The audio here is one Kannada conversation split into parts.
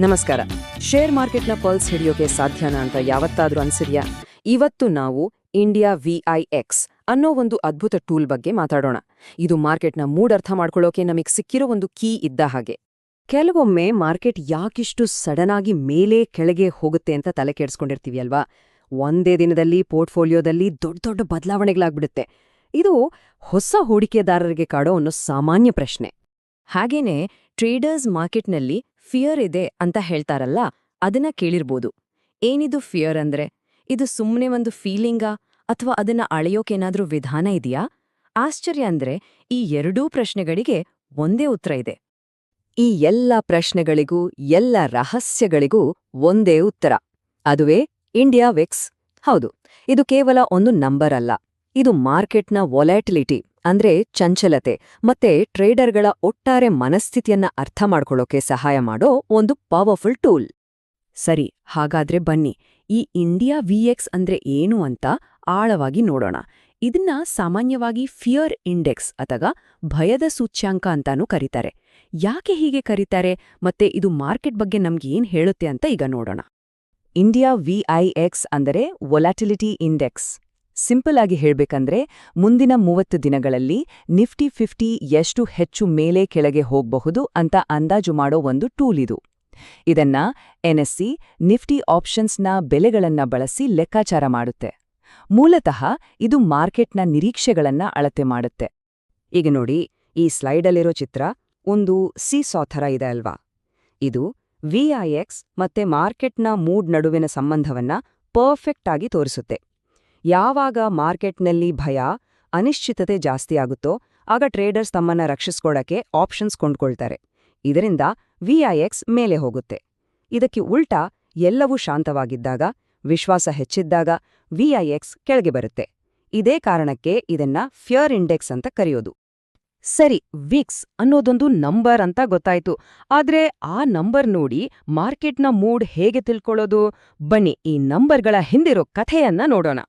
ನಮಸ್ಕಾರ. ಶೇರ್ ಮಾರ್ಕೆಟ್ನ ಪಲ್ಸ್ ಹಿಡಿಯೋಕೆ ಸಾಧ್ಯನಾ ಅಂತ ಯಾವತ್ತಾದ್ರೂ ಅನ್ಸಿದ್ಯಾ? ಇವತ್ತು ನಾವು ಇಂಡಿಯಾ ವಿಐಎಕ್ಸ್ ಅನ್ನೋ ಒಂದು ಅದ್ಭುತ ಟೂಲ್ ಬಗ್ಗೆ ಮಾತಾಡೋಣ. ಇದು ಮಾರ್ಕೆಟ್ನ ಮೂಡ್ ಅರ್ಥ ಮಾಡ್ಕೊಳ್ಳೋಕೆ ನಮಗೆ ಸಿಕ್ಕಿರೋ ಒಂದು ಕೀ ಇದ್ದ ಹಾಗೆ. ಕೆಲವೊಮ್ಮೆ ಮಾರ್ಕೆಟ್ ಯಾಕಿಷ್ಟು ಸಡನ್ ಆಗಿ ಮೇಲೆ ಕೆಳಗೆ ಹೋಗುತ್ತೆ ಅಂತ ತಲೆ ಕೆಡಿಸ್ಕೊಂಡಿರ್ತೀವಿ ಅಲ್ವಾ ಒಂದೇ ದಿನದಲ್ಲಿ, ಪೋರ್ಟ್ಫೋಲಿಯೋದಲ್ಲಿ ದೊಡ್ಡ ದೊಡ್ಡ ಬದಲಾವಣೆಗಳಾಗ್ಬಿಡುತ್ತೆ. ಇದು ಹೊಸ ಹೂಡಿಕೆದಾರರಿಗೆ ಕಾಡೋ ಒಂದು ಸಾಮಾನ್ಯ ಪ್ರಶ್ನೆ. ಹಾಗೇನೆ ಟ್ರೇಡರ್ಸ್ ಮಾರ್ಕೆಟ್ನಲ್ಲಿ ಫಿಯರ್ ಇದೆ ಅಂತ ಹೇಳ್ತಾರಲ್ಲ, ಅದನ್ನ ಕೇಳಿರ್ಬೋದು. ಏನಿದು ಫಿಯರ್ ಅಂದ್ರೆ? ಇದು ಸುಮ್ಮನೆ ಒಂದು ಫೀಲಿಂಗಾ ಅಥವಾ ಅದನ್ನ ಅಳೆಯೋಕೇನಾದ್ರೂ ವಿಧಾನ ಇದೆಯಾ? ಆಶ್ಚರ್ಯ ಅಂದ್ರೆ ಈ ಎರಡೂ ಪ್ರಶ್ನೆಗಳಿಗೆ ಒಂದೇ ಉತ್ತರ ಇದೆ. ಈ ಎಲ್ಲ ಪ್ರಶ್ನೆಗಳಿಗೂ, ಎಲ್ಲ ರಹಸ್ಯಗಳಿಗೂ ಒಂದೇ ಉತ್ತರ. ಅದುವೇ ಇಂಡಿಯಾ ವಿಕ್ಸ್ ಹೌದು, ಇದು ಕೇವಲ ಒಂದು ನಂಬರ್ ಅಲ್ಲ ಇದು ಮಾರ್ಕೆಟ್ನ ವೊಲ್ಯಾಟಿಲಿಟಿ. ಅಂದ್ರೆ ಚಂಚಲತೆ, ಮತ್ತೆ ಟ್ರೇಡರ್ಗಳ ಒಟ್ಟಾರೆ ಮನಸ್ಥಿತಿಯನ್ನ ಅರ್ಥ ಮಾಡ್ಕೊಳ್ಳೋಕೆ ಸಹಾಯ ಮಾಡೋ ಒಂದು ಪವರ್ಫುಲ್ ಟೂಲ್. ಸರಿ, ಹಾಗಾದ್ರೆ ಬನ್ನಿ, ಈ ಇಂಡಿಯಾ ವಿಎಕ್ಸ್ ಅಂದ್ರೆ ಏನು ಅಂತ ಆಳವಾಗಿ ನೋಡೋಣ. ಇದನ್ನ ಸಾಮಾನ್ಯವಾಗಿ ಫಿಯರ್ ಇಂಡೆಕ್ಸ್ ಅಥವಾ ಭಯದ ಸೂಚ್ಯಾಂಕ ಅಂತಾನೂ ಕರೀತಾರೆ. ಯಾಕೆ ಹೀಗೆ ಕರೀತಾರೆ, ಮತ್ತೆ ಇದು ಮಾರ್ಕೆಟ್ ಬಗ್ಗೆ ನಮ್ಗೆ ಏನ್ ಹೇಳುತ್ತೆ ಅಂತ ಈಗ ನೋಡೋಣ. ಇಂಡಿಯಾ ವಿಐಎಕ್ಸ್ ಅಂದರೆ ವೊಲಾಟಿಲಿಟಿ ಇಂಡೆಕ್ಸ್. ಸಿಂಪಲ್ ಆಗಿ ಹೇಳಬೇಕಂದ್ರೆ, ಮುಂದಿನ ಮೂವತ್ತು ದಿನಗಳಲ್ಲಿ ನಿಫ್ಟಿ ಫಿಫ್ಟಿ ಎಷ್ಟು ಹೆಚ್ಚು ಮೇಲೆ ಕೆಳಗೆ ಹೋಗಬಹುದು ಅಂತ ಅಂದಾಜು ಮಾಡೋ ಒಂದು ಟೂಲ್ ಇದು. ಇದನ್ನ ಎನ್ಎಸ್ಸಿ ನಿಫ್ಟಿ ಆಪ್ಷನ್ಸ್ನ ಬೆಲೆಗಳನ್ನ ಬಳಸಿ ಲೆಕ್ಕಾಚಾರ ಮಾಡುತ್ತೆ. ಮೂಲತಃ ಇದು ಮಾರ್ಕೆಟ್ನ ನಿರೀಕ್ಷೆಗಳನ್ನ ಅಳತೆ ಮಾಡುತ್ತೆ. ಈಗ ನೋಡಿ, ಈ ಸ್ಲೈಡಲ್ಲಿರೋ ಚಿತ್ರ ಒಂದು ಸೀಸಾ ಥರ ಇದೆ ಅಲ್ವಾ? ಇದು ವಿಐಎಕ್ಸ್ ಮತ್ತೆ ಮಾರ್ಕೆಟ್ನ ಮೂಡ್ ನಡುವಿನ ಸಂಬಂಧವನ್ನ ಪರ್ಫೆಕ್ಟ್ ಆಗಿ ತೋರಿಸುತ್ತೆ. ಯಾವಾಗ ಮಾರ್ಕೆಟ್ನಲ್ಲಿ ಭಯ, ಅನಿಶ್ಚಿತತೆ ಜಾಸ್ತಿ ಆಗುತ್ತೋ, ಆಗ ಟ್ರೇಡರ್ಸ್ ತಮ್ಮನ್ನ ರಕ್ಷಿಸ್ಕೊಡಕ್ಕೆ ಆಪ್ಷನ್ಸ್ ಕೊಂಡ್ಕೊಳ್ತಾರೆ. ಇದರಿಂದ ವಿಐಎಕ್ಸ್ ಮೇಲೆ ಹೋಗುತ್ತೆ. ಇದಕ್ಕೆ ಉಲ್ಟಾ ಎಲ್ಲವೂ ಶಾಂತವಾಗಿದ್ದಾಗ, ವಿಶ್ವಾಸ ಹೆಚ್ಚಿದ್ದಾಗ ವಿಐಎಕ್ಸ್ ಕೆಳಗೆ ಬರುತ್ತೆ. ಇದೇ ಕಾರಣಕ್ಕೆ ಇದನ್ನ ಫಿಯರ್ ಇಂಡೆಕ್ಸ್ ಅಂತ ಕರೆಯೋದು. ಸರಿ ವಿಕ್ಸ್ ಅನ್ನೋದೊಂದು ನಂಬರ್ ಅಂತ ಗೊತ್ತಾಯ್ತು. ಆದ್ರೆ ಆ ನಂಬರ್ ನೋಡಿ ಮಾರ್ಕೆಟ್ನ ಮೂಡ್ ಹೇಗೆ ತಿಳ್ಕೊಳ್ಳೋದು? ಬನ್ನಿ, ಈ ನಂಬರ್ಗಳ ಹಿಂದಿರೋ ಕಥೆಯನ್ನ ನೋಡೋಣ.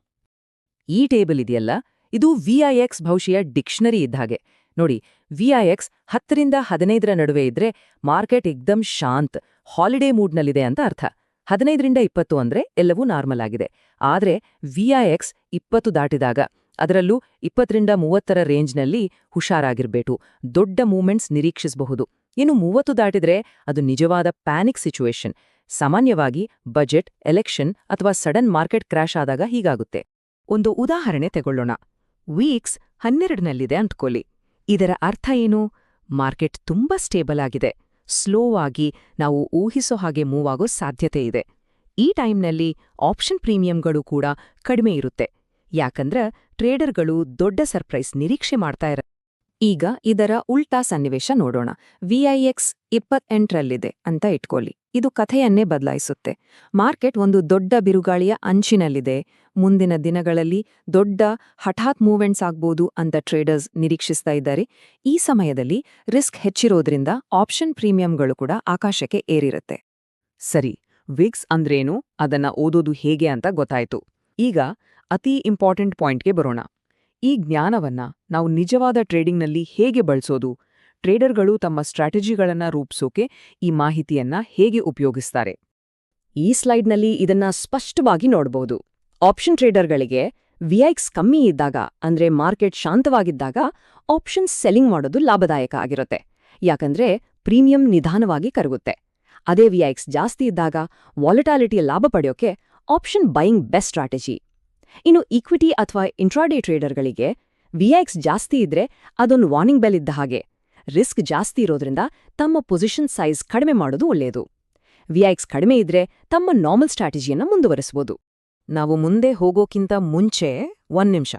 ಈ ಟೇಬಲ್ ಇದೆಯಲ್ಲ? ಇದು ವಿಐಎಕ್ಸ್ ಭವಿಷ್ಯ ಡಿಕ್ಷನರಿ ಇದ್ಹಾಗೆ ನೋಡಿ ವಿಐಎಕ್ಸ್ ಹತ್ತರಿಂದ ಹದಿನೈದರ ನಡುವೆ ಇದ್ರೆ ಮಾರ್ಕೆಟ್ ಎಕ್ದಮ್ ಶಾಂತ್, ಹಾಲಿಡೇ ಮೂಡ್ನಲ್ಲಿದೆ ಅಂತ ಅರ್ಥ. ಹದಿನೈದರಿಂದ ಇಪ್ಪತ್ತು ಅಂದ್ರೆ ಎಲ್ಲವೂ ನಾರ್ಮಲ್ ಆಗಿದೆ. ಆದ್ರೆ ಎಕ್ಸ್ ಇಪ್ಪತ್ತು ದಾಟಿದಾಗ ಅದರಲ್ಲೂ ಇಪ್ಪತ್ತರಿಂದ ಮೂವತ್ತರ ರೇಂಜ್ನಲ್ಲಿ ಹುಷಾರಾಗಿರ್ಬೇಕು, ದೊಡ್ಡ ಮೂವ್ಮೆಂಟ್ಸ್ ನಿರೀಕ್ಷಿಸಬಹುದು. ಇನ್ನು ಮೂವತ್ತು ದಾಟಿದ್ರೆ ಅದು ನಿಜವಾದ ಪ್ಯಾನಿಕ್ ಸಿಚುವೇಶನ್ ಸಾಮಾನ್ಯವಾಗಿ ಬಜೆಟ್, ಎಲೆಕ್ಷನ್ ಅಥವಾ ಸಡನ್ ಮಾರ್ಕೆಟ್ ಕ್ರ್ಯಾಶ್ ಆದಾಗ ಹೀಗಾಗುತ್ತೆ. ಒಂದು ಉದಾಹರಣೆ ತೆಗೊಳ್ಳೋಣ. ವೀಕ್ಸ್ ಹನ್ನೆರಡನಲ್ಲಿದೆ ಅಂದ್ಕೊಳ್ಳಿ. ಇದರ ಅರ್ಥ ಏನು? ಮಾರ್ಕೆಟ್ ತುಂಬಾ ಸ್ಟೇಬಲ್ ಆಗಿದೆ. ಸ್ಲೋ ಆಗಿ ನಾವು ಊಹಿಸೋ ಹಾಗೆ ಮೂವ್ ಆಗೋ ಸಾಧ್ಯತೆ ಇದೆ. ಈ ಟೈಮ್ನಲ್ಲಿ ಆಪ್ಷನ್ ಪ್ರೀಮಿಯಂಗಳು ಕೂಡ ಕಡಿಮೆ ಇರುತ್ತೆ. ಯಾಕಂದ್ರ ಟ್ರೇಡರ್ಗಳು ದೊಡ್ಡ ಸರ್ಪ್ರೈಸ್ ನಿರೀಕ್ಷೆ ಮಾಡ್ತಾ ಇರ ಈಗ ಇದರ ಉಲ್ಟಾ ಸನ್ನಿವೇಶ ನೋಡೋಣ. ವಿಐಎಕ್ಸ್ ಇಪ್ಪತ್ತೆಂಟರಲ್ಲಿದೆ ಅಂತ ಇಟ್ಕೊಳ್ಳಿ. ಇದು ಕಥೆಯನ್ನೇ ಬದಲಾಯಿಸುತ್ತೆ. ಮಾರ್ಕೆಟ್ ಒಂದು ದೊಡ್ಡ ಬಿರುಗಾಳಿಯ ಅಂಚಿನಲ್ಲಿದೆ. ಮುಂದಿನ ದಿನಗಳಲ್ಲಿ ದೊಡ್ಡ ಹಠಾತ್ ಮೂವ್ಮೆಂಟ್ಸ್ ಆಗ್ಬೋದು ಅಂತ ಟ್ರೇಡರ್ಸ್ ನಿರೀಕ್ಷಿಸ್ತಾ ಇದ್ದಾರೆ. ಈ ಸಮಯದಲ್ಲಿ ರಿಸ್ಕ್ ಹೆಚ್ಚಿರೋದ್ರಿಂದ ಆಪ್ಷನ್ ಪ್ರೀಮಿಯಂಗಳು ಕೂಡ ಆಕಾಶಕ್ಕೆ ಏರಿರುತ್ತೆ. ಸರಿ, ವಿಗ್ಸ್ ಅಂದ್ರೇನು? ಅದನ್ನ ಓದೋದು ಹೇಗೆ ಅಂತ ಗೊತ್ತಾಯ್ತು. ಈಗ ಅತಿ ಇಂಪಾರ್ಟೆಂಟ್ ಪಾಯಿಂಟ್ಗೆ ಬರೋಣ. ಈ ಜ್ಞಾನವನ್ನ ನಾವು ನಿಜವಾದ ಟ್ರೇಡಿಂಗ್ನಲ್ಲಿ ಹೇಗೆ ಬಳಸೋದು? ಟ್ರೇಡರ್ಗಳು ತಮ್ಮ ಸ್ಟ್ರಾಟಜಿಗಳನ್ನ ರೂಪಿಸೋಕೆ ಈ ಮಾಹಿತಿಯನ್ನ ಹೇಗೆ ಉಪಯೋಗಿಸ್ತಾರೆ? ಈ ಸ್ಲೈಡ್ನಲ್ಲಿ ಇದನ್ನ ಸ್ಪಷ್ಟವಾಗಿ ನೋಡಬಹುದು ಆಪ್ಷನ್ ಟ್ರೇಡರ್ಗಳಿಗೆ ವಿಐಕ್ಸ್ ಕಮ್ಮಿ ಇದ್ದಾಗ, ಅಂದ್ರೆ ಮಾರ್ಕೆಟ್ ಶಾಂತವಾಗಿದ್ದಾಗ, ಆಪ್ಷನ್ ಸೆಲ್ಲಿಂಗ್ ಮಾಡೋದು ಲಾಭದಾಯಕ ಆಗಿರುತ್ತೆ. ಯಾಕಂದ್ರೆ ಪ್ರೀಮಿಯಂ ನಿಧಾನವಾಗಿ ಕರಗುತ್ತೆ. ಅದೇ ವಿಐಕ್ಸ್ ಜಾಸ್ತಿ ಇದ್ದಾಗ, ವಾಲಟಾಲಿಟಿಯ ಲಾಭ ಪಡೆಯೋಕೆ ಆಪ್ಷನ್ ಬೈಯಿಂಗ್ ಬೆಸ್ಟ್ ಸ್ಟ್ರಾಟಜಿ. ಇನ್ನು ಈಕ್ವಿಟಿ ಅಥವಾ ಇಂಟ್ರಾಡೇ ಟ್ರೇಡರ್ಗಳಿಗೆ ವಿಐಎಕ್ಸ್ ಜಾಸ್ತಿ ಇದ್ರೆ ಅದೊಂದು ವಾರ್ನಿಂಗ್ ಬೆಲ್ ಇದ್ದ ಹಾಗೆ. ರಿಸ್ಕ್ ಜಾಸ್ತಿ ಇರೋದ್ರಿಂದ ತಮ್ಮ ಪೊಸಿಷನ್ ಸೈಜ್ ಕಡಿಮೆ ಮಾಡೋದು ಒಳ್ಳೆಯದು ವಿಐಕ್ಸ್ ಕಡಿಮೆ ಇದ್ರೆ ತಮ್ಮ ನಾರ್ಮಲ್ ಸ್ಟ್ರಾಟಜಿಯನ್ನು ಮುಂದುವರಿಸಬಹುದು ನಾವು ಮುಂದೆ ಹೋಗೋಕ್ಕಿಂತ ಮುಂಚೆ ಒಂದ್ ನಿಮಿಷ.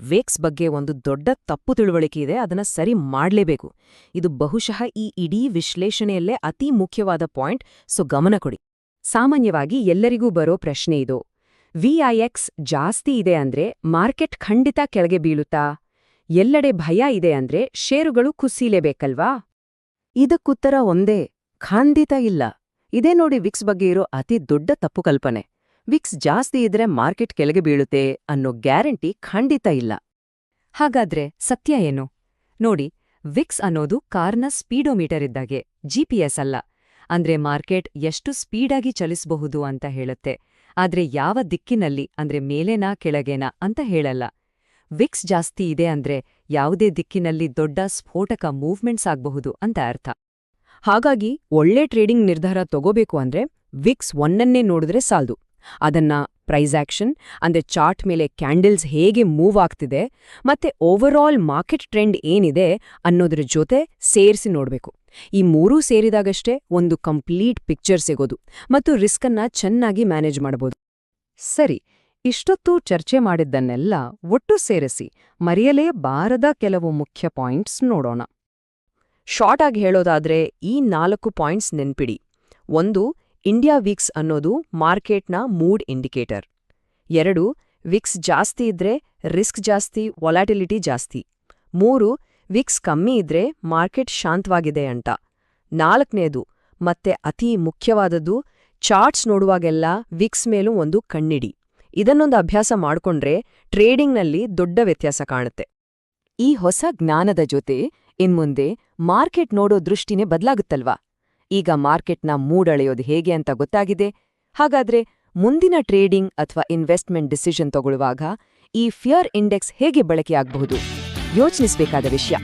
ವೇಕ್ಸ್ ಬಗ್ಗೆ ಒಂದು ದೊಡ್ಡ ತಪ್ಪು ತಿಳುವಳಿಕೆ ಇದೆ, ಅದನ್ನ ಸರಿ ಮಾಡಲೇಬೇಕು. ಇದು ಬಹುಶಃ ಈ ಇಡೀ ವಿಶ್ಲೇಷಣೆಯಲ್ಲೇ ಅತಿ ಮುಖ್ಯವಾದ ಪಾಯಿಂಟ್, ಸೊ ಗಮನ ಕೊಡಿ. ಸಾಮಾನ್ಯವಾಗಿ ಎಲ್ಲರಿಗೂ ಬರೋ ಪ್ರಶ್ನೆ ಇದು. ವಿಐಎಕ್ಸ್ ಜಾಸ್ತಿ ಇದೆ ಅಂದ್ರೆ ಮಾರ್ಕೆಟ್ ಖಂಡಿತ ಕೆಳಗೆ ಬೀಳುತ್ತಾ? ಎಲ್ಲೆಡೆ ಭಯ ಇದೆ ಅಂದ್ರೆ ಷೇರುಗಳು ಕುಸಿಲೇಬೇಕಲ್ವಾ? ಇದಕ್ಕುತ್ತರ ಒಂದೇ, ಖಂಡಿತ ಇಲ್ಲ. ಇದೇ ನೋಡಿ ವಿಕ್ಸ್ ಬಗ್ಗೆ ಇರೋ ಅತಿ ದೊಡ್ಡ ತಪ್ಪು ಕಲ್ಪನೆ. ವಿಕ್ಸ್ ಜಾಸ್ತಿ ಇದ್ರೆ ಮಾರ್ಕೆಟ್ ಕೆಳಗೆ ಬೀಳುತ್ತೆ ಅನ್ನೋ ಗ್ಯಾರಂಟಿ ಖಂಡಿತ ಇಲ್ಲ. ಹಾಗಾದ್ರೆ ಸತ್ಯ ಏನು? ನೋಡಿ, ವಿಕ್ಸ್ ಅನ್ನೋದು ಕಾರ್ನ ಸ್ಪೀಡೋಮೀಟರ್ ಇದ್ದಾಗೆ ಜಿಪಿಎಸ್ ಅಲ್ಲ. ಅಂದ್ರೆ ಮಾರ್ಕೆಟ್ ಎಷ್ಟು ಸ್ಪೀಡಾಗಿ ಚಲಿಸಬಹುದು ಅಂತ ಹೇಳುತ್ತೆ. ಆದ್ರೆ ಯಾವ ದಿಕ್ಕಿನಲ್ಲಿ, ಅಂದ್ರೆ ಮೇಲೇನಾ ಕೆಳಗೇನಾ ಅಂತ ಹೇಳಲ್ಲ. ವಿಕ್ಸ್ ಜಾಸ್ತಿ ಇದೆ ಅಂದ್ರೆ ಯಾವುದೇ ದಿಕ್ಕಿನಲ್ಲಿ ದೊಡ್ಡ ಸ್ಫೋಟಕ ಮೂವ್ಮೆಂಟ್ಸ್ ಆಗಬಹುದು ಅಂತ ಅರ್ಥ. ಹಾಗಾಗಿ ಒಳ್ಳೆ ಟ್ರೇಡಿಂಗ್ ನಿರ್ಧಾರ ತಗೋಬೇಕು ಅಂದ್ರೆ ವಿಕ್ಸ್ ಒನ್ನನ್ನೇ ನೋಡಿದ್ರೆ ಸಾಲ್ದು. ಅದನ್ನ ಪ್ರೈಸ್ ಆಕ್ಷನ್, ಅಂದ್ರೆ ಚಾರ್ಟ್ ಮೇಲೆ ಕ್ಯಾಂಡಲ್ಸ್ ಹೇಗೆ ಮೂವ್ ಆಗ್ತಿದೆ, ಮತ್ತೆ ಓವರಾಲ್ ಮಾರ್ಕೆಟ್ ಟ್ರೆಂಡ್ ಏನಿದೆ ಅನ್ನೋದ್ರ ಜೊತೆ ಸೇರಿಸಿ ನೋಡ್ಬೇಕು. ಈ ಮೂರೂ ಸೇರಿದಾಗಷ್ಟೇ ಒಂದು ಕಂಪ್ಲೀಟ್ ಪಿಕ್ಚರ್ ಸಿಗೋದು ಮತ್ತು ರಿಸ್ಕನ್ನ ಚೆನ್ನಾಗಿ ಮ್ಯಾನೇಜ್ ಮಾಡಬಹುದು ಸರಿ, ಇಷ್ಟೊತ್ತು ಚರ್ಚೆ ಮಾಡಿದ್ದನ್ನೆಲ್ಲ ಒಟ್ಟು ಸೇರಿಸಿ ಮರೆಯಲೇ ಬಾರದ ಕೆಲವು ಮುಖ್ಯ ಪಾಯಿಂಟ್ಸ್ ನೋಡೋಣ. ಶಾರ್ಟ್ ಆಗಿ ಹೇಳೋದಾದ್ರೆ ಈ ನಾಲ್ಕು ಪಾಯಿಂಟ್ಸ್ ನೆನ್ಪಿಡಿ. ಒಂದು, ಇಂಡಿಯಾ ವಿಕ್ಸ್ ಅನ್ನೋದು ಮಾರ್ಕೆಟ್ನ ಮೂಡ್ ಇಂಡಿಕೇಟರ್. ಎರಡು, ವಿಕ್ಸ್ ಜಾಸ್ತಿ ಇದ್ರೆ ರಿಸ್ಕ್ ಜಾಸ್ತಿ, ವೊಲಾಟಿಲಿಟಿ ಜಾಸ್ತಿ. ಮೂರು ವಿಕ್ಸ್ ಕಮ್ಮಿ ಇದ್ರೆ ಮಾರ್ಕೆಟ್ ಶಾಂತವಾಗಿದೆ ಅಂತ. ನಾಲ್ಕನೇದು, ಮತ್ತೆ ಅತಿ ಮುಖ್ಯವಾದದ್ದು, ಚಾರ್ಟ್ಸ್ ನೋಡುವಾಗೆಲ್ಲ ವಿಕ್ಸ್ ಮೇಲೂ ಒಂದು ಕಣ್ಣಿಡಿ. ಇದನ್ನೊಂದು ಅಭ್ಯಾಸ ಮಾಡ್ಕೊಂಡ್ರೆ ಟ್ರೇಡಿಂಗ್ನಲ್ಲಿ ದೊಡ್ಡ ವ್ಯತ್ಯಾಸ ಕಾಣುತ್ತೆ. ಈ ಹೊಸ ಜ್ಞಾನದ ಜೊತೆ ಇನ್ಮುಂದೆ ಮಾರ್ಕೆಟ್ ನೋಡೋ ದೃಷ್ಟಿನೇ ಬದಲಾಗುತ್ತಲ್ವಾ? ಈಗ ಮಾರ್ಕೆಟ್ನ ಮೂಡಳೆಯೋದು ಹೇಗೆ ಅಂತ ಗೊತ್ತಾಗಿದೆ. ಹಾಗಾದ್ರೆ ಮುಂದಿನ ಟ್ರೇಡಿಂಗ್ ಅಥವಾ ಇನ್ವೆಸ್ಟ್ಮೆಂಟ್ ಡಿಸಿಷನ್ ತಗೊಳ್ಳುವಾಗ ಈ ಫಿಯರ್ ಇಂಡೆಕ್ಸ್ ಹೇಗೆ ಬಳಕೆಯಾಗಬಹುದು? ಯೋಚಿಸಬೇಕಾದ ವಿಷಯ.